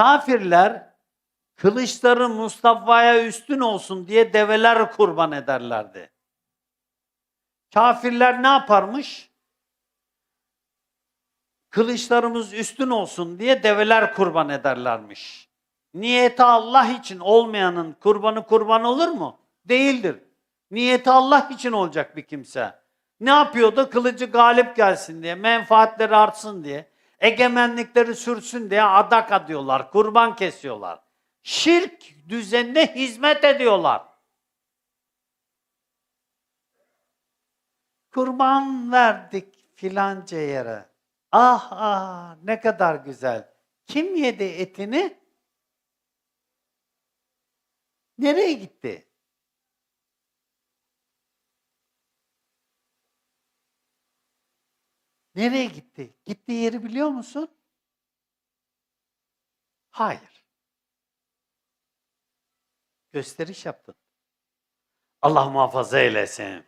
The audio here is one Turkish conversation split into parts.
Kafirler kılıçları Mustafa'ya üstün olsun diye develer kurban ederlerdi. Kafirler ne yaparmış? Kılıçlarımız üstün olsun diye develer kurban ederlermiş. Niyeti Allah için olmayanın kurbanı kurban olur mu? Değildir. Niyeti Allah için olacak bir kimse. Ne yapıyordu? Kılıcı galip gelsin diye, menfaatleri artsın diye, egemenlikleri sürsün diye adak adıyorlar, kurban kesiyorlar. Şirk düzenine hizmet ediyorlar. Kurban verdik filanca yere. Ah ah ne kadar güzel. Kim yedi etini? Nereye gitti? Nereye gitti? Gittiği yeri biliyor musun? Hayır. Gösteriş yaptın. Allah muhafaza eylesin.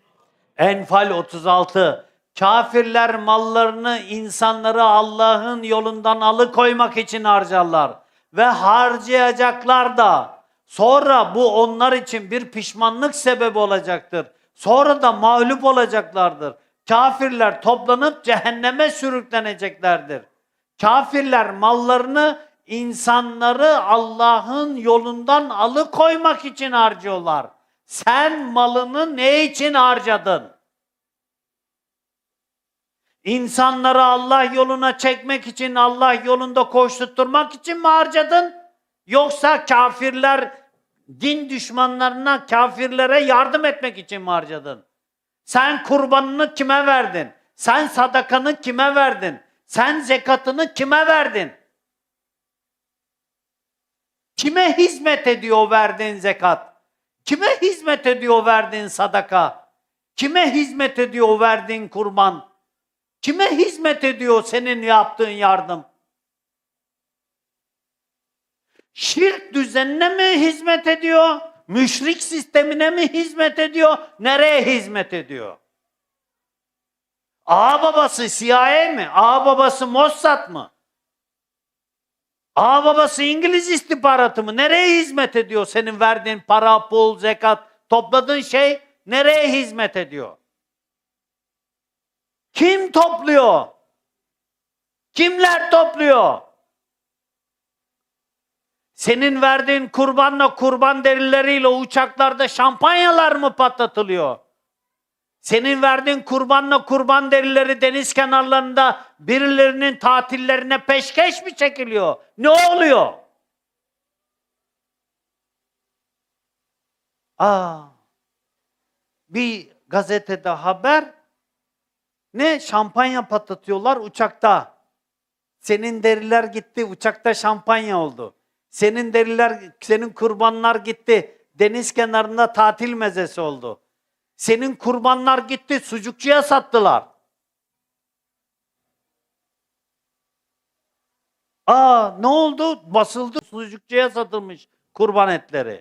Enfal 36. Kafirler mallarını insanları Allah'ın yolundan alıkoymak için harcarlar. Ve harcayacaklar da. Sonra bu onlar için bir pişmanlık sebebi olacaktır. Sonra da mağlup olacaklardır. Kafirler toplanıp cehenneme sürükleneceklerdir. Kafirler mallarını insanları Allah'ın yolundan alıkoymak için harcıyorlar. Sen malını ne için harcadın? İnsanları Allah yoluna çekmek için, Allah yolunda koşturtturmak için mi harcadın? Yoksa kafirler, din düşmanlarına, kafirlere yardım etmek için mi harcadın? Sen kurbanını kime verdin? Sen sadakanı kime verdin? Sen zekatını kime verdin? Kime hizmet ediyor verdiğin zekat? Kime hizmet ediyor verdiğin sadaka? Kime hizmet ediyor verdiğin kurban? Kime hizmet ediyor senin yaptığın yardım? Şirk düzenine mi hizmet ediyor? Müşrik sistemine mi hizmet ediyor? Nereye hizmet ediyor? Ağa babası CIA mi? Ağa babası Mossad mı? Ağa babası İngiliz istihbaratı mı? Nereye hizmet ediyor senin verdiğin para, pul, zekat, topladığın şey nereye hizmet ediyor? Kim topluyor? Kimler topluyor? Senin verdiğin kurbanla kurban derileriyle uçaklarda şampanyalar mı patlatılıyor? Senin verdiğin kurbanla kurban derileri deniz kenarlarında birilerinin tatillerine peşkeş mi çekiliyor? Ne oluyor? Aa, bir gazetede haber ne şampanya patlatıyorlar uçakta. Senin deriler gitti uçakta şampanya oldu. Senin deriler, senin kurbanlar gitti. Deniz kenarında tatil mezesi oldu. Senin kurbanlar gitti, sucukçuya sattılar. Aa ne oldu? Basıldı, sucukçuya satılmış kurban etleri.